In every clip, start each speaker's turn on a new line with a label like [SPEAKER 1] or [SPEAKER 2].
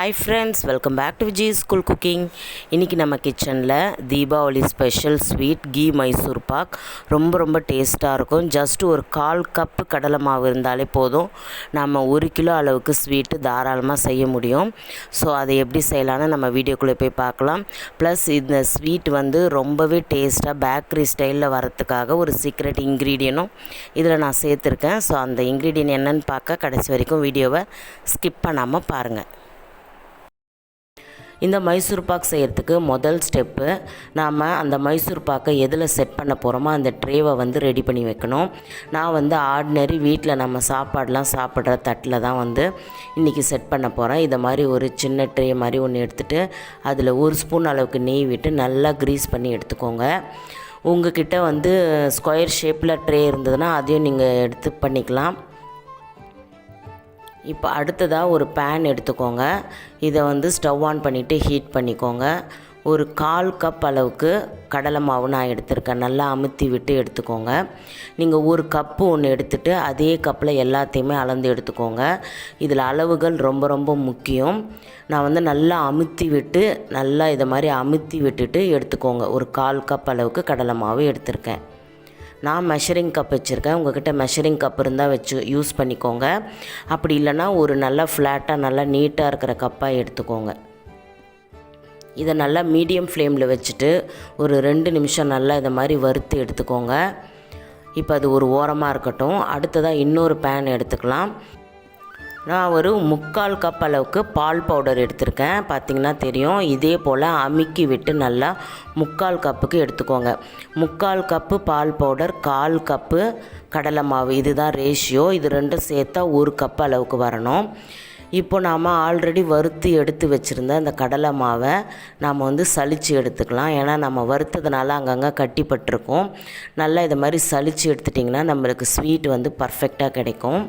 [SPEAKER 1] Hi friends welcome back to Vijay school cooking இன்றைக்கி நம்ம கிச்சனில் Deepavali special sweet ghee Mysore pak ரொம்ப ரொம்ப டேஸ்ட்டாக இருக்கும். ஜஸ்ட் ஒரு கால் கப்பு கடலை மாவு இருந்தாலே போதும். நம்ம ஒரு கிலோ அளவுக்கு ஸ்வீட்டு தாராளமாக செய்ய முடியும். ஸோ அதை எப்படி செய்யலான்னு நம்ம வீடியோக்குள்ளே போய் பார்க்கலாம். ப்ளஸ் இந்த ஸ்வீட் வந்து ரொம்பவே டேஸ்ட்டாக பேக்கரி ஸ்டைலில் வரத்துக்காக ஒரு சீக்ரெட் இன்க்ரீடியனும் இதில் நான் சேர்த்துருக்கேன். ஸோ அந்த இன்க்ரீடியன் என்னென்னு பார்க்க கடைசி வரைக்கும் வீடியோவை ஸ்கிப் பண்ணாமல் பாருங்கள் இந்த மைசூர் பாக் செய்கிறதுக்கு முதல் ஸ்டெப்பு நாம் அந்த மைசூர் பாக்கை எதில் செட் பண்ண போகிறோமோ அந்த ட்ரேவை வந்து ரெடி பண்ணி வைக்கணும். நான் வந்து ஆர்டினரி வீட்டில் நம்ம சாப்பாடெலாம் சாப்பிட்ற தட்டில் தான் வந்து இன்றைக்கி செட் பண்ண போகிறேன் இதை மாதிரி ஒரு சின்ன ட்ரே மாதிரி ஒன்று எடுத்துகிட்டு அதில் ஒரு ஸ்பூன் அளவுக்கு நெய் விட்டு நல்லா க்ரீஸ் பண்ணி எடுத்துக்கோங்க. உங்ககிட்ட வந்து ஸ்கொயர் ஷேப்பில் ட்ரே இருந்ததுன்னா அதையும் நீங்கள் எடுத்து பண்ணிக்கலாம். இப்போ அடுத்ததாக ஒரு பேன் எடுத்துக்கோங்க. இதை வந்து ஸ்டவ் ஆன் பண்ணிவிட்டு ஹீட் பண்ணிக்கோங்க. ஒரு கால் கப் அளவுக்கு கடலை மாவு நான் எடுத்திருக்கேன். நல்லா அமுத்தி விட்டு எடுத்துக்கோங்க. நீங்கள் ஒரு கப்பு ஒன்று எடுத்துகிட்டு அதே கப்பில் எல்லாத்தையுமே அளந்து எடுத்துக்கோங்க. இதில் அளவுகள் ரொம்ப ரொம்ப முக்கியம். நான் வந்து நல்லா அமுத்தி விட்டு நல்லா இதை மாதிரி அமுத்தி விட்டுட்டு எடுத்துக்கோங்க. ஒரு கால் கப் அளவுக்கு கடலை மாவு எடுத்திருக்கேன். நான் மெஷரிங் கப் வச்சுருக்கேன். உங்ககிட்ட மெஷரிங் கப் இருந்தால் வச்சு யூஸ் பண்ணிக்கோங்க. அப்படி இல்லைன்னா ஒரு நல்லா ஃப்ளாட்டாக நல்லா நீட்டாக இருக்கிற கப்பாக எடுத்துக்கோங்க. இதை நல்லா மீடியம் ஃப்ளேமில் வச்சுட்டு ஒரு ரெண்டு நிமிஷம் நல்லா இதை மாதிரி வறுத்து எடுத்துக்கோங்க. இப்போ அது ஒரு ஓரமாக இருக்கட்டும். அடுத்ததாக இன்னொரு பேன் எடுத்துக்கலாம். நான் ஒரு முக்கால் கப் அளவுக்கு பால் பவுடர் எடுத்திருக்கேன். பார்த்திங்கன்னா தெரியும். இதே போல் அமுக்கி விட்டு நல்லா முக்கால் கப்புக்கு எடுத்துக்கோங்க. முக்கால் கப்பு பால் பவுடர் கால் கப்பு கடலை மாவு. இதுதான் ரேஷியோ இது ரெண்டும் சேர்த்தா ஒரு கப் அளவுக்கு வரணும். இப்போ நாம் ஆல்ரெடி வறுத்து எடுத்து வச்சுருந்த அந்த கடலை மாவை நாம் வந்து சளிச்சு எடுத்துக்கலாம். ஏன்னா நம்ம வறுத்ததுனால அங்கங்கே கட்டிப்பட்டிருக்கோம். நல்லா இதை மாதிரி சளிச்சு எடுத்துட்டிங்கன்னா நம்மளுக்கு ஸ்வீட் வந்து பர்ஃபெக்டாக கிடைக்கும்.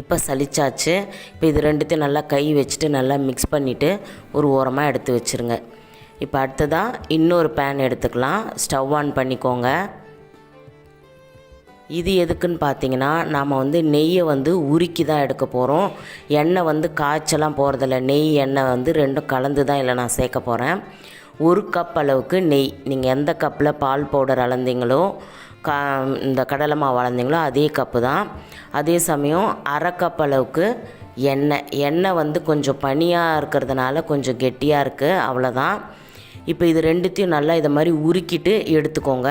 [SPEAKER 1] இப்போ சளிச்சாச்சு. இப்போ இது ரெண்டுத்தையும் நல்லா கை வச்சுட்டு நல்லா மிக்ஸ் பண்ணிவிட்டு ஒரு ஓரமாக எடுத்து வச்சுருங்க. இப்போ அடுத்ததாக இன்னொரு பேன் எடுத்துக்கலாம். ஸ்டவ் ஆன் பண்ணிக்கோங்க. இது எதுக்குன்னு பார்த்தீங்கன்னா நாம் வந்து நெய்யை வந்து உருக்கி தான் எடுக்க போகிறோம் எண்ணெய் வந்து காய்ச்சலாம் போகிறதில்ல நெய் எண்ணெய் வந்து ரெண்டும் கலந்து தான் இல்லை நான் சேர்க்க போகிறேன் ஒரு கப் அளவுக்கு நெய். நீங்கள் எந்த கப்பில் பால் பவுடர் அளந்தீங்களோ கா இந்த கடலை மாவு வளர்ந்தீங்களோ அதே கப்பு தான். அதே சமயம் அரை கப் அளவுக்கு எண்ணெய். எண்ணெய் வந்து கொஞ்சம் பனியாக இருக்கிறதுனால கொஞ்சம் கெட்டியாக இருக்குது அவ்வளோதான் இப்போ இது ரெண்டுத்தையும் நல்லா இதை மாதிரி உருக்கிட்டு எடுத்துக்கோங்க.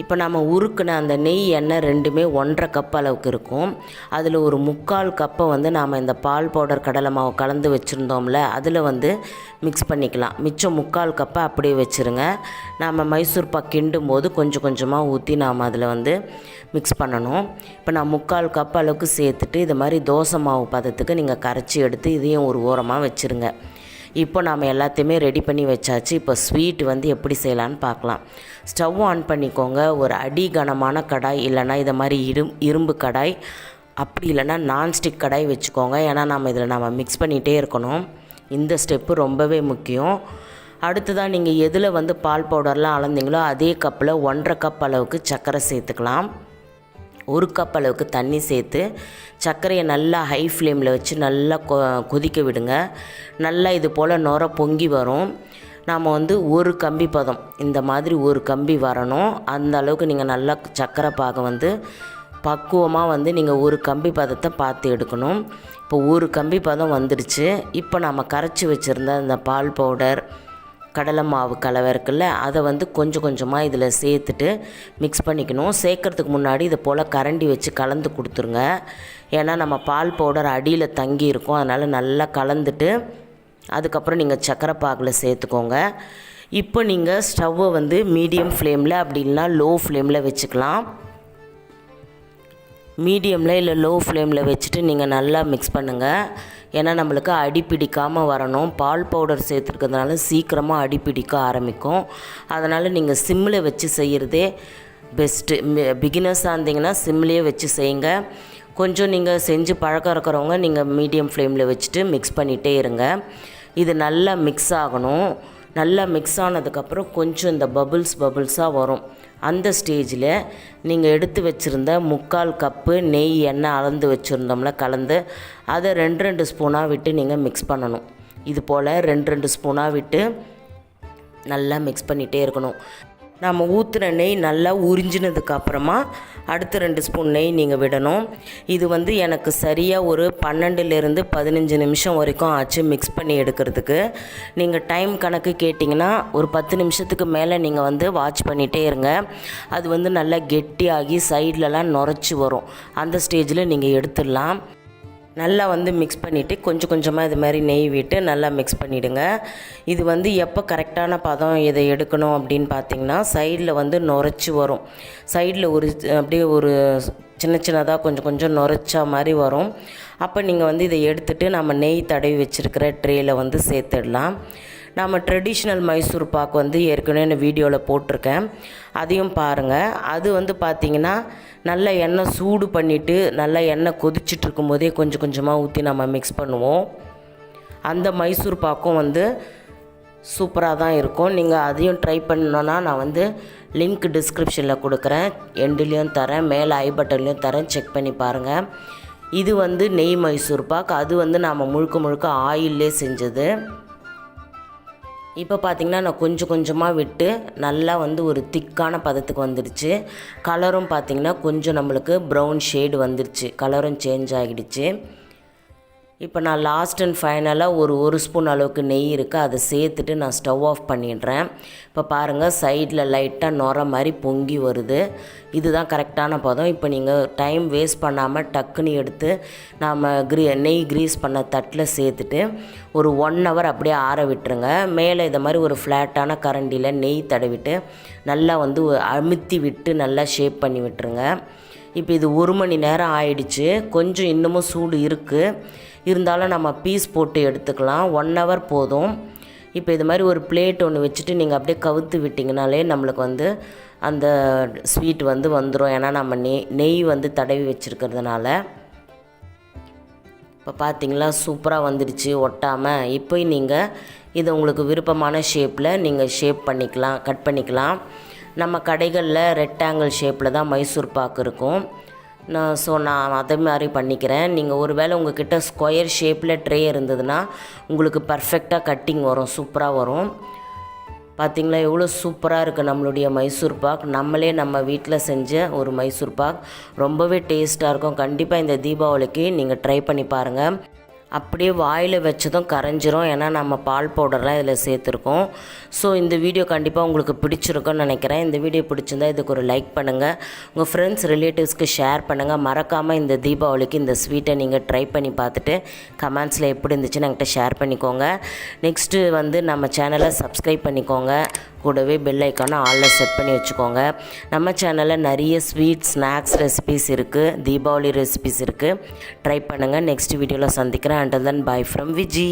[SPEAKER 1] இப்போ நம்ம உருக்குன அந்த நெய் எண்ணெய் ரெண்டுமே ஒன்றரை கப் அளவுக்கு இருக்கும். அதில் ஒரு முக்கால் கப்பை வந்து நாம் இந்த பால் பவுடர் கடலை மாவு கலந்து வச்சுருந்தோம்ல அதில் வந்து மிக்ஸ் பண்ணிக்கலாம். மிச்சம் முக்கால் கப்பை அப்படியே வச்சுருங்க. நாம் மைசூர் பாக் கிண்டும் போது கொஞ்சம் கொஞ்சமாக ஊற்றி நாம் அதில் வந்து மிக்ஸ் பண்ணணும். இப்போ நான் முக்கால் கப் அளவுக்கு சேர்த்துட்டு இது மாதிரி தோசை மாவு பதத்துக்கு நீங்கள் கரைச்சி எடுத்து இதையும் ஒரு ஓரமாக வச்சுருங்க. இப்போ நாம் எல்லாத்தையுமே ரெடி பண்ணி வச்சாச்சு. இப்போ ஸ்வீட் வந்து எப்படி செய்யலான்னு பார்க்கலாம். ஸ்டவ் ஆன் பண்ணிக்கோங்க. ஒரு அடி கனமான கடாய் இல்லைன்னா இதை மாதிரி இரும் இரும்பு கடாய் அப்படி இல்லைன்னா நான்ஸ்டிக் கடாய் வச்சுக்கோங்க. ஏன்னா நம்ம இதில் நம்ம மிக்ஸ் பண்ணிகிட்டே இருக்கணும். இந்த ஸ்டெப்பு ரொம்பவே முக்கியம். அடுத்ததாக நீங்கள் எதில் வந்து பால் பவுடர்லாம் அளந்தீங்களோ அதே கப்பில் ஒன்றரை கப் அளவுக்கு சர்க்கரை சேர்த்துக்கலாம். ஒரு கப் அளவுக்கு தண்ணி சேர்த்து சர்க்கரையை நல்லா ஹை ஃப்ளேமில் வச்சு நல்லா கொ கொதிக்க விடுங்க. நல்லா இது போல் நுர பொங்கி வரும். நாம் வந்து ஒரு கம்பி பதம் இந்த மாதிரி ஒரு கம்பி வரணும். அந்த அளவுக்கு நீங்கள் நல்லா சர்க்கரை பாகம் வந்து பக்குவமாக வந்து நீங்கள் ஒரு கம்பி பதத்தை பார்த்து எடுக்கணும். இப்போ ஒரு கம்பி பதம் வந்துடுச்சு. இப்போ நம்ம கரைச்சி வச்சுருந்த இந்த பால் பவுடர் கடலை மாவு கலவை இருக்குல்ல அதை வந்து கொஞ்சம் கொஞ்சமாக இதில் சேர்த்துட்டு மிக்ஸ் பண்ணிக்கணும். சேர்க்கறதுக்கு முன்னாடி இதை போல் கரண்டி வச்சு கலந்து கொடுத்துருங்க. ஏன்னா நம்ம பால் பவுடர் அடியில் தங்கி இருக்கும். அதனால் நல்லா கலந்துட்டு அதுக்கப்புறம் நீங்கள் சக்கரை பாகில் சேர்த்துக்கோங்க. இப்போ நீங்கள் ஸ்டவ்வை வந்து மீடியம் ஃப்ளேமில் அப்படி இல்லைனா லோ ஃப்ளேமில் வச்சுக்கலாம். மீடியமில் இல்லை லோ ஃப்ளேமில் வச்சுட்டு நீங்கள் நல்லா மிக்ஸ் பண்ணுங்கள் ஏன்னா நம்மளுக்கு அடி பிடிக்காமல் வரணும். பால் பவுடர் சேர்த்துருக்கிறதுனால சீக்கிரமாக அடி பிடிக்க ஆரம்பிக்கும். அதனால் நீங்கள் சிம்மில் வச்சு செய்கிறதே பெஸ்ட்டு பிகினர்ஸாக இருந்தீங்கன்னா சிம்லேயே வச்சு செய்யுங்க. கொஞ்சம் நீங்கள் செஞ்சு பழக்கம் இருக்கிறவங்க நீங்கள் மீடியம் ஃப்ளேமில் வச்சுட்டு மிக்ஸ் பண்ணிகிட்டே இருங்க. இது நல்லா மிக்ஸ் ஆகணும். நல்லா மிக்ஸ் ஆனதுக்கப்புறம் கொஞ்சம் இந்த பபுள்ஸ் பபுள்ஸாக வரும். அந்த ஸ்டேஜில் நீங்கள் எடுத்து வச்சுருந்த முக்கால் கப்பு நெய் எண்ணெய் அளந்து வச்சுருந்தோம்ல கலந்து அதை ரெண்டு ரெண்டு ஸ்பூனாக விட்டு நீங்கள் மிக்ஸ் பண்ணணும். இது போல் ரெண்டு ரெண்டு ஸ்பூனாக விட்டு நல்லா மிக்ஸ் பண்ணிகிட்டே இருக்கணும். நம்ம ஊற்றுன நெய் நல்லா உறிஞ்சினதுக்கு அப்புறமா அடுத்த ரெண்டு ஸ்பூன் நெய் நீங்கள் விடணும். இது வந்து எனக்கு சரியாக ஒரு பன்னெண்டுலேருந்து பதினஞ்சு நிமிஷம் வரைக்கும் ஆச்சு மிக்ஸ் பண்ணி எடுக்கிறதுக்கு. நீங்கள் டைம் கணக்கு கேட்டிங்கன்னா ஒரு பத்து நிமிஷத்துக்கு மேலே நீங்கள் வந்து வாட்ச் பண்ணிகிட்டே இருங்க. அது வந்து நல்லா கெட்டியாகி சைட்லலாம் நுரைச்சி வரும். அந்த ஸ்டேஜில் நீங்கள் எடுத்துடலாம். நல்லா வந்து மிக்ஸ் பண்ணிவிட்டு கொஞ்சம் கொஞ்சமாக இது மாதிரி நெய் விட்டு நல்லா மிக்ஸ் பண்ணிவிடுங்க இது வந்து எப்போ கரெக்டான பதம் இதை எடுக்கணும் அப்படின்னு பார்த்தீங்கன்னா சைடில் வந்து நுரைச்சி வரும். சைடில் ஒரு அப்படியே ஒரு சின்ன சின்னதாக கொஞ்சம் கொஞ்சம் நுரைச்சா மாதிரி வரும். அப்போ நீங்கள் வந்து இதை எடுத்துகிட்டு நம்ம நெய் தடவி வச்சுருக்கிற ட்ரேயில் வந்து சேர்த்துடலாம். நம்ம ட்ரெடிஷ்னல் மைசூர் பாக்கு வந்து ஏற்கனவே நான் வீடியோவில் போட்டிருக்கேன். அதையும் பாருங்கள் அது வந்து பார்த்திங்கன்னா நல்ல எண்ணெய் சூடு பண்ணிவிட்டு நல்லா எண்ணெய் கொதிச்சுட்டு இருக்கும்போதே கொஞ்சம் கொஞ்சமாக ஊற்றி நம்ம மிக்ஸ் பண்ணுவோம். அந்த மைசூர் பாக்கும் வந்து சூப்பராக தான் இருக்கும். நீங்கள் அதையும் ட்ரை பண்ணணுன்னா நான் வந்து லிங்க் டிஸ்கிரிப்ஷனில் கொடுக்குறேன். எண்டுலேயும் தரேன் மேலே ஐ பட்டன்லேயும் தரேன். செக் பண்ணி பாருங்கள் இது வந்து நெய் மைசூர் பாக் அது வந்து நாம் முழுக்க முழுக்க ஆயிலே செஞ்சது. இப்போ பார்த்திங்கன்னா நான் கொஞ்சம் கொஞ்சமாக விட்டு நல்லா வந்து ஒரு திக்கான பதத்துக்கு வந்துடுச்சு. கலரும் பார்த்திங்கன்னா கொஞ்சம் நம்மளுக்கு ப்ரௌன் ஷேடு வந்துடுச்சு. கலரும் சேஞ்ச் ஆகிடுச்சு. இப்போ நான் லாஸ்ட் அண்ட் ஃபைனலாக ஒரு ஒரு ஸ்பூன் அளவுக்கு நெய் இருக்குது அதை சேர்த்துட்டு நான் ஸ்டவ் ஆஃப் பண்ணிடுறேன். இப்போ பாருங்கள் சைடில் லைட்டாக நுர மாதிரி பொங்கி வருது. இதுதான் கரெக்டான பதம். இப்போ நீங்கள் டைம் வேஸ்ட் பண்ணாமல் டக்குன்னு எடுத்து நாம் க்ரீ நெய் க்ரீஸ் பண்ண தட்டில் சேர்த்துட்டு ஒரு ஒன் ஹவர் அப்படியே ஆற விட்டுருங்க. மேலே இதை மாதிரி ஒரு ஃப்ளாட்டான கரண்டியில் நெய் தடவிட்டு நல்லா வந்து அமுத்தி விட்டு நல்லா ஷேப் பண்ணி விட்டுருங்க. இப்போ இது ஒரு மணி நேரம் ஆயிடுச்சு. கொஞ்சம் இன்னமும் சூடு இருக்குது இருந்தாலும் நம்ம பீஸ் போட்டு எடுத்துக்கலாம். ஒன் ஹவர் போதும். இப்போ இது மாதிரி ஒரு பிளேட் ஒன்று வச்சுட்டு நீங்கள் அப்படியே கவுத்து விட்டிங்கனாலே நம்மளுக்கு வந்து அந்த ஸ்வீட் வந்து வந்துடும் ஏன்னா நம்ம நெய் நெய் வந்து தடவி வச்சுருக்கிறதுனால. இப்போ பார்த்தீங்களா? சூப்பராக வந்துடுச்சு. ஒட்டாமல் இப்போ நீங்கள் இதை உங்களுக்கு விருப்பமான ஷேப்பில் நீங்கள் ஷேப் பண்ணிக்கலாம் கட் பண்ணிக்கலாம். நம்ம கடைகளில் ரெக்டாங்கிள் ஷேப்பில் தான் மைசூர் பாக்கு இருக்கும். நான் ஸோ நான் அதே மாதிரி பண்ணிக்கிறேன். நீங்கள் ஒரு வேளை உங்ககிட்ட ஸ்கொயர் ஷேப்பில் ட்ரே இருந்ததுன்னா உங்களுக்கு பர்ஃபெக்டாக கட்டிங் வரும் சூப்பராக வரும். பார்த்திங்களா எவ்வளோ சூப்பராக இருக்குது நம்மளுடைய மைசூர் பாக் நம்மளே நம்ம வீட்டில் செஞ்ச ஒரு மைசூர் பாக் ரொம்பவே டேஸ்ட்டாக இருக்கும். கண்டிப்பாக இந்த தீபாவளிக்கு நீங்கள் ட்ரை பண்ணி பாருங்கள் அப்படியே வாயில் வச்சதும் கரைஞ்சிரும். ஏன்னா நம்ம பால் பவுடர்லாம் இதில் சேர்த்துருக்கோம். ஸோ இந்த வீடியோ கண்டிப்பாக உங்களுக்கு பிடிச்சிருக்கும்னு நினைக்கிறேன். இந்த வீடியோ பிடிச்சிருந்தா இதுக்கு ஒரு லைக் பண்ணுங்கள் உங்கள் ஃப்ரெண்ட்ஸ் ரிலேட்டிவ்ஸ்க்கு ஷேர் பண்ணுங்கள் மறக்காமல் இந்த தீபாவளிக்கு இந்த ஸ்வீட்டை நீங்கள் ட்ரை பண்ணி பார்த்துட்டு கமெண்ட்ஸில் எப்படி இருந்துச்சுன்னு என்கிட்ட ஷேர் பண்ணிக்கோங்க. நெக்ஸ்ட்டு வந்து நம்ம சேனலை சப்ஸ்கிரைப் பண்ணிக்கோங்க. கூடவே பெல் ஐக்கானை ஆலில் செட் பண்ணி வச்சுக்கோங்க. நம்ம சேனலில் நிறைய ஸ்வீட் ஸ்நாக்ஸ் ரெசிபிஸ் இருக்குது தீபாவளி ரெசிபிஸ் இருக்குது ட்ரை பண்ணுங்கள் நெக்ஸ்ட் வீடியோவில் சந்திக்கிறேன். Until then bye from Viji